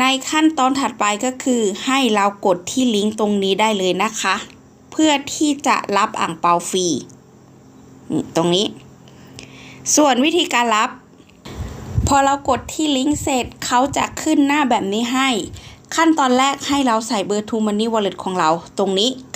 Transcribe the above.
ในขั้นตอนถัดไปก็คือให้เรากดที่ลิงก์ตรงนี้ได้เลยนะคะ เพื่อที่จะรับอ่างเปาฟรีตรงนี้ ส่วนวิธีการรับ พอเรากดที่ลิงก์เสร็จเขาจะขึ้นหน้าแบบนี้ให้ ขั้นตอนแรกให้เราใส่เบอร์ทูมันนี่วอลเล็ตของเราตรงนี้